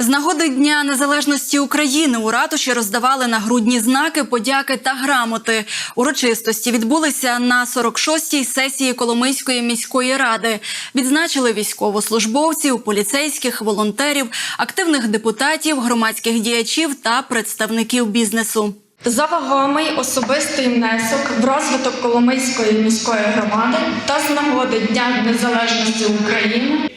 З нагоди Дня Незалежності України у ратуші роздавали нагрудні знаки, подяки та грамоти. Урочистості відбулися на 46-й сесії Коломийської міської ради. Відзначили військовослужбовців, поліцейських, волонтерів, активних депутатів, громадських діячів та представників бізнесу. За вагомий особистий внесок в розвиток Коломийської міської громади та з нагоди Дня Незалежності України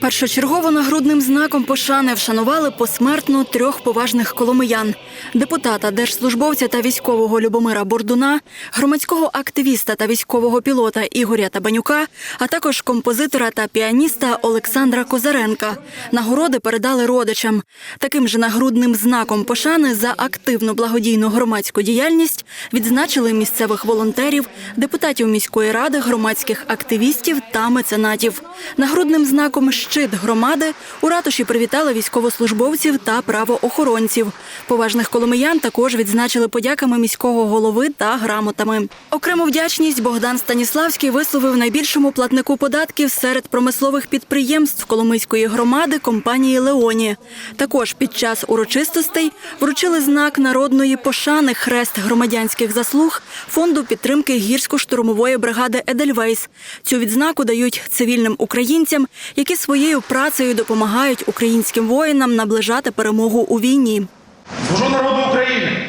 Першочергово нагрудним знаком пошани вшанували посмертно трьох поважних коломиян: депутата, держслужбовця та військового Любомира Бордуна, громадського активіста та військового пілота Ігоря Табанюка, а також композитора та піаніста Олександра Козаренка. Нагороди передали родичам. Таким же нагрудним знаком пошани за активну благодійну громадську діяльність відзначили місцевих волонтерів, депутатів міської ради, громадських активістів та меценатів. Нагрудним знаком щит громади у ратуші привітали військовослужбовців та правоохоронців. Поважних коломиян також відзначили подяками міського голови та грамотами. Окрему вдячність Богдан Станіславський висловив найбільшому платнику податків серед промислових підприємств Коломийської громади компанії Леоні. Також під час урочистостей вручили знак народної пошани хрест громадянських заслуг фонду підтримки гірсько-штурмової бригади Едельвейс. Цю відзнаку дають цивільним українцям, які своєю працею допомагають українським воїнам наближати перемогу у війні. Служу народу України!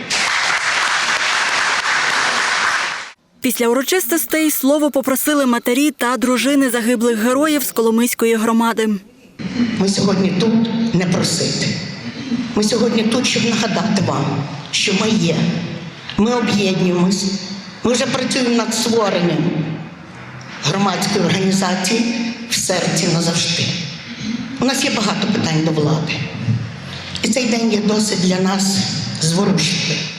Після урочистостей слово попросили матері та дружини загиблих героїв з Коломийської громади. Ми сьогодні тут не просити. Ми сьогодні тут, щоб нагадати вам, що ми є. Ми об'єднуємось. Ми вже працюємо над створенням громадської організації в серці назавжди. У нас є багато питань до влади. І цей день є досить для нас зворушливий.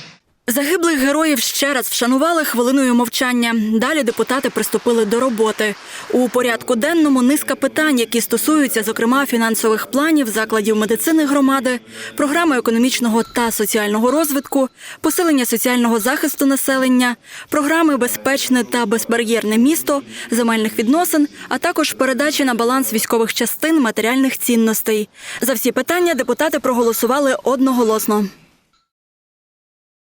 Загиблих героїв ще раз вшанували хвилиною мовчання. Далі депутати приступили до роботи. У порядку денному низка питань, які стосуються, зокрема, фінансових планів закладів медицини громади, програми економічного та соціального розвитку, посилення соціального захисту населення, програми Безпечне та безбар'єрне місто, земельних відносин, а також передачі на баланс військових частин матеріальних цінностей. За всі питання депутати проголосували одноголосно.